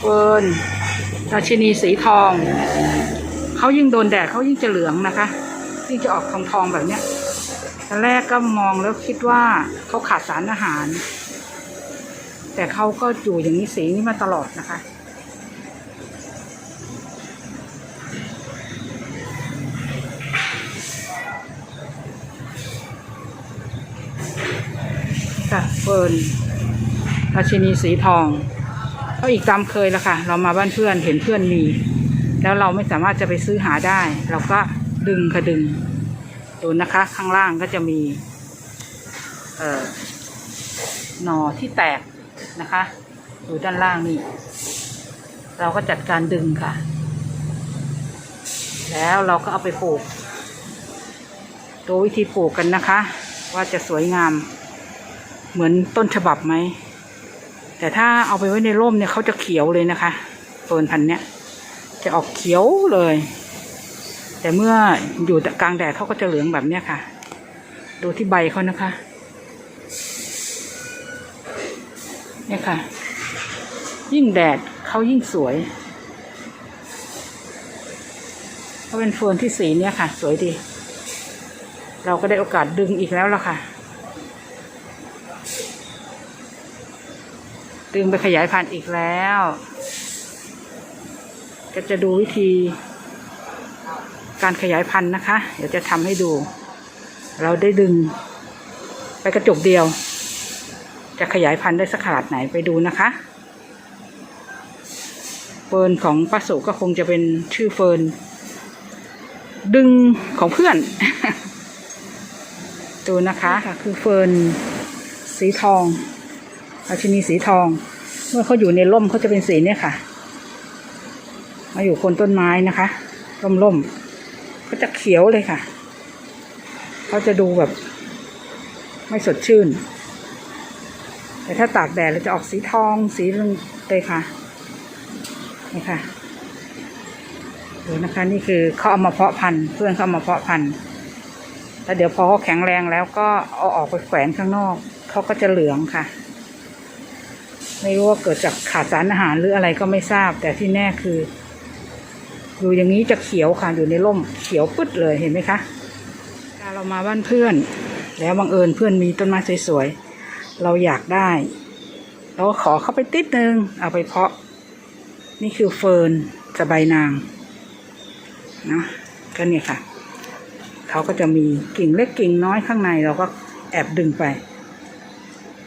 เฟิร์นราชินีสีทอง เขายิ่งโดนแดดเขายิ่งจะเหลืองนะคะ ยิ่งจะออกทองทองแบบเนี้ยตอนแรกก็มองแล้วคิดว่าเขาขาดสารอาหาร แต่เขาก็อยู่อย่างนี้สีนี้มาตลอดนะคะค่ะเฟิร์นราชินีสีทอง ก็อีกตามเคยแล้วค่ะ เรามาบ้านเพื่อนเห็นเพื่อนมี แล้วเราไม่สามารถจะไปซื้อหาได้ เราก็ดึงค่ะดึงดูนะคะ ข้างล่างก็จะมี เอ่อหน่อที่แตกนะคะอยู่ด้านล่างนี่เราก็จัดการดึงค่ะ แล้วเราก็เอาไปปลูกดูวิธีปลูกกันนะคะ ว่าจะสวยงาม เหมือนต้นฉบับไหม แต่ถ้าเอาไปไว้ในร่มเนี่ยเขาจะเขียวเลยนะคะเฟิร์นพันธุ์เนี้ยจะออกเขียวเลย แต่เมื่ออยู่กลางแดดเขาก็จะเหลืองแบบเนี้ยค่ะ ดูที่ใบเขานะคะ เนี่ยค่ะ ยิ่งแดดเขายิ่งสวยเขาเป็นเฟิร์นที่สีเนี่ยค่ะ สวยดี เราก็ได้โอกาสดึงอีกแล้วล่ะค่ะ ดึงไปขยายพันธุ์อีกแล้ว ก็จะดูวิธี การขยายพันธุ์นะคะ เดี๋ยวจะทำให้ดู เราได้ดึง ไปกระจุกเดียว จะขยายพันธุ์ได้สักขนาดไหนไปดูนะคะ เฟิร์นของป้าสุก็คงจะเป็นชื่อเฟิร์นดึงของเพื่อน ดูนะคะค่ะคือเฟิร์นสีทอง ราชินีสีทอง เมื่อเขาอยู่ในร่มเขาจะเป็นสีเนี่ยค่ะ มาอยู่คนต้นไม้นะคะ ร่มร่มๆก็จะเขียวเลยค่ะ เขาจะดูแบบ ไม่สดชื่น แต่ถ้าตากแดดเราจะออกสีทองสีเหลืองเลยค่ะนี่ค่ะดูนะคะนี่คือเขาเอามาเพาะพันธุ์เพื่อนเขาเอามาเพาะพันธุ์แล้วเดี๋ยวพอเขาแข็งแรงแล้วก็เอาออกไปแขวนข้างนอกเขาก็จะเหลืองค่ะ ไม่รู้ว่าเกิดจากขาดสารอาหารหรืออะไรก็ไม่ทราบ แต่ที่แน่คืออยู่อย่างนี้จะเขียวค่ะอยู่ในร่มเขียวปึ๊ดเลยเห็นไหมคะเรามาบ้านเพื่อน แล้วบังเอิญเพื่อนมีต้นไม้สวยๆเราอยากได้เราขอเข้าไปติดนึงเอาไปเพาะ นี่คือเฟิร์นสบายนางนะก็เนี่ยค่ะ เขาก็จะมีกิ่งเล็กกิ่งน้อยข้างในเราก็แอบดึงไป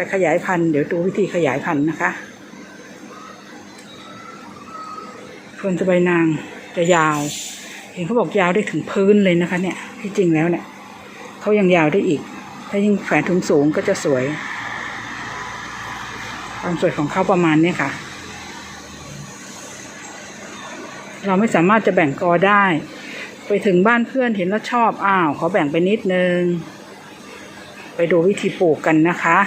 ไปขยายพันธุ์เดี๋ยวดูวิธีขยายพันธุ์นะคะเฟิร์นสบายนางจะยาว เห็นเขาบอกยาวได้ถึงพื้นเลยนะคะ เนี่ยที่จริงแล้วเนี่ยเขายังยาวได้อีก ถ้ายิ่งแขวนถุงสูงก็จะสวย ความสวยของเขาประมาณนี้ค่ะ เราไม่สามารถจะแบ่งกอได้ ไปถึงบ้านเพื่อนเห็นแล้วชอบอ้าวขอแบ่งไปนิดนึง ไปดูวิธีปลูกกันนะคะ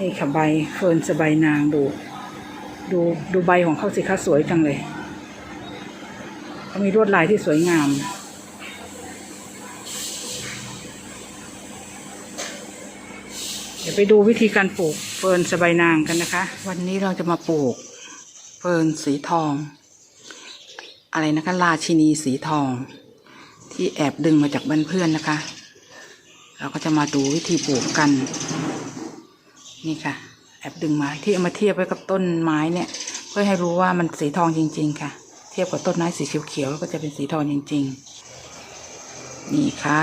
นี่ค่ะใบเฟิร์นสบายนางดู ดูดูใบของเขาสิคะสวยจังเลยเขามีลวดลายที่สวยงามเดี๋ยวไปดูวิธีการปลูกเฟิร์นสบายนางกันนะคะ วันนี้เราจะมาปลูกเฟิร์นสีทอง อะไรนะคะ ราชินีสีทอง ที่แอบดึงมาจากบ้านเพื่อนนะคะ เราก็จะมาดูวิธีปลูกกัน นี่ค่ะ แอบดึงมาที่เอามาเทียบไว้กับต้นไม้เนี่ย เพื่อให้รู้ว่ามันสีทองจริง ๆ ค่ะ เทียบกับต้นไม้สีเขียวๆก็จะเป็นสีทองจริง ๆ นี่ค่ะ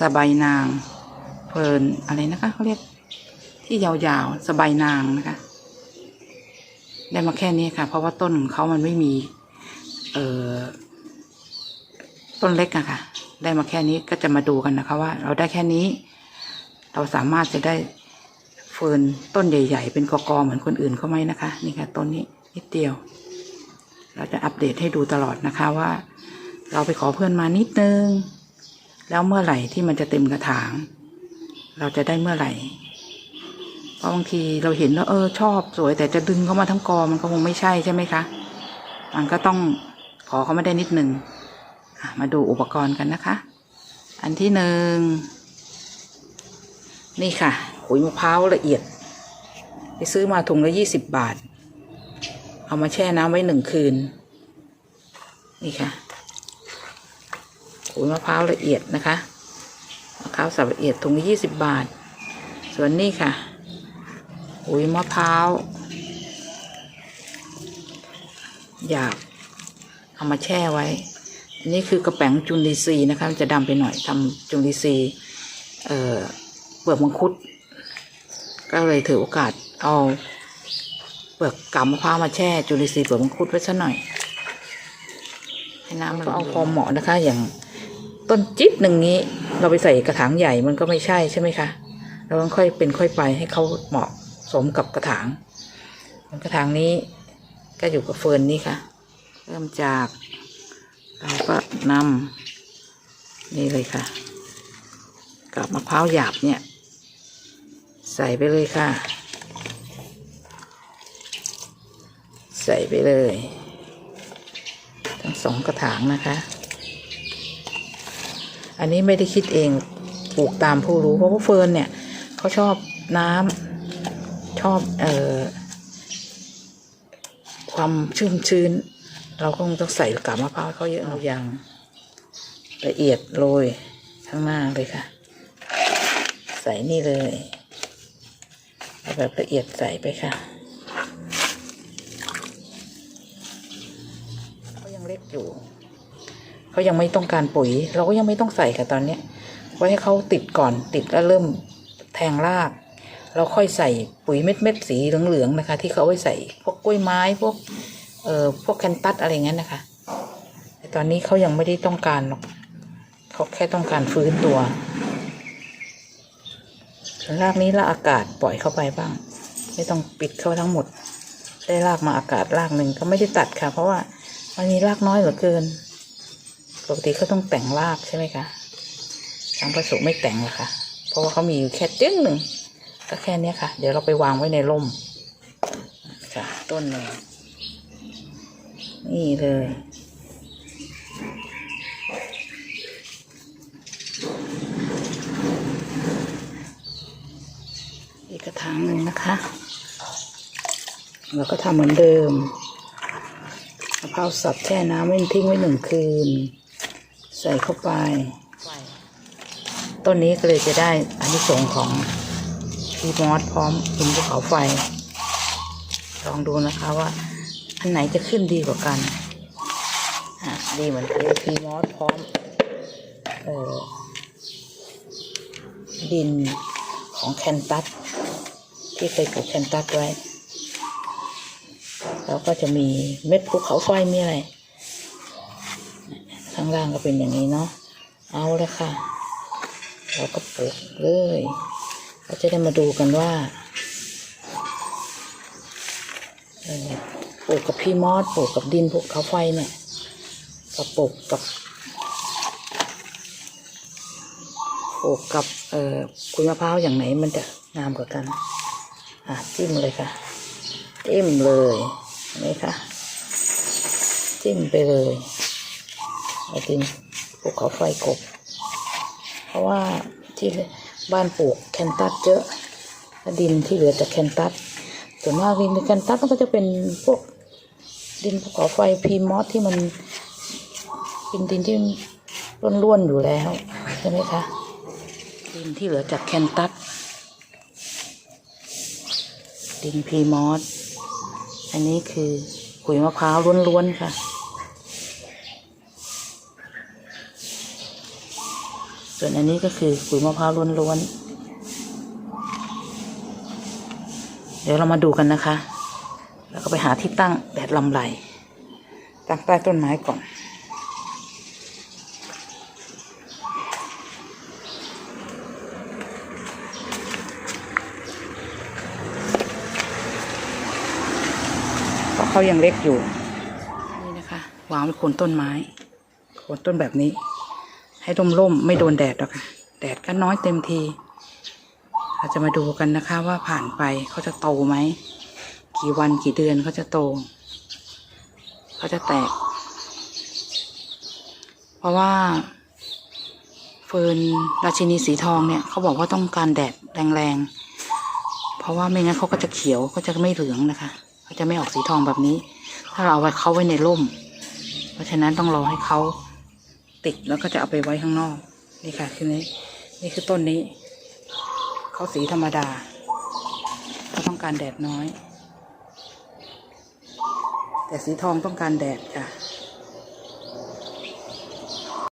สบายนาง เพลินอะไรนะคะเขาเรียกที่ยาวๆสบายนางนะคะ ได้มาแค่นี้ค่ะ เพราะว่าต้นของเขามันไม่มี เอ่อต้นเล็กอะค่ะ ได้มาแค่นี้ก็จะมาดูกันนะคะว่า เราได้แค่นี้ เราสามารถจะได้เฟิร์นต้นใหญ่ ๆ เป็นกอกๆเหมือนคนอื่นเขาไหมนะคะ นี่ค่ะต้นนี้นิดเดียว เราจะอัปเดตให้ดูตลอดนะคะว่า เราไปขอเพื่อนมานิดนึง แล้วเมื่อไหร่ที่มันจะเต็มกระถาง เราจะได้เมื่อไหร่เพราะบางทีเราเห็นแล้วเออชอบสวย แต่จะดึงเข้ามาทั้งกอมันก็คงไม่ใช่ใช่ไหมคะมันก็ต้องขอเขาไม่ได้นิดนึงอะมาดูอุปกรณ์กันนะคะ อันที่หนึ่ง นี่ค่ะขุยมะพร้าวละเอียด ไปซื้อมาถุงละยี่สิบบาท เอามาแช่น้ำไว้หนึ่งคืน นี่ค่ะขุยมะพร้าวละเอียดนะคะมะพร้าวสับละเอียดถุงละยี่สิบบาท ส่วนนี่ค่ะขุยมะพร้าวหยาบเอามาแช่ไว้ อันนี้คือกระแป้งจุลินทรีย์นะคะ มันจะดำไปหน่อยทำจุลินทรีย์เอ่อ เปลือกมังคุด ก็เลยถือโอกาสเอาเปลือกกำมะพร้าวมาแช่จุลินทรีย์เปลือกมังคุดไว้สักหน่อยให้น้ำมันก็เอาพอเหมาะนะคะ อย่างต้นจิ๊บหนึ่งนี้ เราไปใส่กระถางใหญ่มันก็ไม่ใช่ใช่ไหมคะเราต้องค่อยเป็นค่อยไปให้เขาเหมาะสมกับกระถางกระถางนี้ก็อยู่กับเฟิร์นนี้ค่ะ เริ่มจากเราก็นำนี่เลยค่ะกับมะพร้าวหยาบเนี่ย ใส่ไปเลยค่ะ ใส่ไปเลย ทั้งสองกระถางนะคะ อันนี้ไม่ได้คิดเองปลูกตามผู้รู้เพราะว่าเฟิร์นเนี่ยเขาชอบน้ำชอบเอ่อความชุ่มชื้น เราก็คงต้องใส่กาบมะพร้าวเขาเยอะเอาอย่างละเอียดโรยข้างหน้าเลยค่ะ ใส่นี่เลย เอาแบบละเอียดใส่ไปค่ะเขายังเล็กอยู่เขายังไม่ต้องการปุ๋ย เราก็ยังไม่ต้องใส่ค่ะตอนเนี้ยไว้ให้เขาติดก่อนติดแล้วเริ่มแทงราก เราค่อยใส่ปุ๋ยเม็ดเม็ดสีเหลืองๆนะคะ ที่เขาเอาไว้ใส่พวกกล้วยไม้พวกเอ่อพวกแคนตัสอะไรเงี้ยนะคะ แต่ตอนนี้เขายังไม่ได้ต้องการหรอกเขาแค่ต้องการฟื้นตัว รากนี้ละอากาศปล่อยเข้าไปบ้าง ไม่ต้องปิดเข้าทั้งหมด ได้รากมาอากาศรากหนึ่งก็ไม่ได้ตัดค่ะ เพราะว่ามันมีรากน้อยเหลือเกิน ปกติเขาต้องแต่งรากใช่ไหมคะทางผสมไม่แต่งหรอกค่ะ เพราะว่าเขามีอยู่แค่จึ้งหนึ่งก็แค่นี้ค่ะ เดี๋ยวเราไปวางไว้ในร่มค่ะ ต้นหนึ่งนี่เลย อีกกระถางหนึ่งนะคะ เราก็ทำเหมือนเดิมมะพร้าวสับแช่น้ำไว้ทิ้งไว้หนึ่งคืน ใส่เข้าไป ต้นนี้ก็เลยจะได้อานิสงส์ของพีมอสพร้อมหินภูเขาไฟ ลองดูนะคะว่า อันไหนจะขึ้นดีกว่ากันดีเหมือนกันพีมอสพร้อมเออดินของแคนตัส ที่เคยปลูกแคนตัสไว้แล้วก็จะมีเม็ดภูเขาไฟมีอะไร ข้างล่างก็เป็นอย่างนี้เนาะ เอาเลยค่ะ เราก็ปลูกเลย เราจะได้มาดูกันว่าปลูกกับพี่มอสปลูกกับดินภูเขาไฟเนี่ยกับปลูกกับปลูกกับเอ่อคุยมะพร้าวอย่างไหนมันจะงามกว่ากัน จิ้มเลยค่ะ จิ้มเลยนไหมคะจิ้มไปเลยเอาดินภูเขาไฟกบ เพราะว่าที่บ้านปลูกแคนตัสเยอะดินที่เหลือจากแคนตัสส่วนมากดินแคนตัสมันก็จะเป็นพวกดินภูเขาไฟพีมอสที่มันเป็นดินที่ร่วนๆอยู่แล้วใช่ไหมคะดินที่เหลือจากแคนตัส ดินพีมอสอันนี้คือขุยมะพร้าวล้วนๆค่ะ ส่วนอันนี้ก็คือขุยมะพร้าวล้วนๆ เดี๋ยวเรามาดูกันนะคะ แล้วก็ไปหาที่ตั้งแดดลำไหลตั้งใต้ต้นไม้ก่อน เพราะเขายังเล็กอยู่ นี่นะคะวางไว้โคนต้นไม้โคนต้นแบบนี้ ให้ร่มร่มๆไม่โดนแดดหรอกค่ะ แดดก็น้อยเต็มที เราจะมาดูกันนะคะว่าผ่านไปเขาจะโตไหม กี่วันกี่เดือนเขาจะโต เขาจะแตก เพราะว่าเฟิร์นราชินีสีทองเนี่ยเขาบอกว่าต้องการแดดแรงๆพอราะว่าไม่งั้นเขาก็จะเขียวก็จะไม่เหลืองนะคะ ก็จะไม่ออกสีทองแบบนี้ ถ้าเราเอาไว้เขาไว้ในร่ม เพราะฉะนั้นต้องรอให้เขาติดแล้วก็จะเอาไปไว้ข้างนอก นี่ค่ะคือนี้นี่คือต้นนี้เขาสีธรรมดาเขาต้องการแดดน้อย แต่สีทองต้องการแดดค่ะ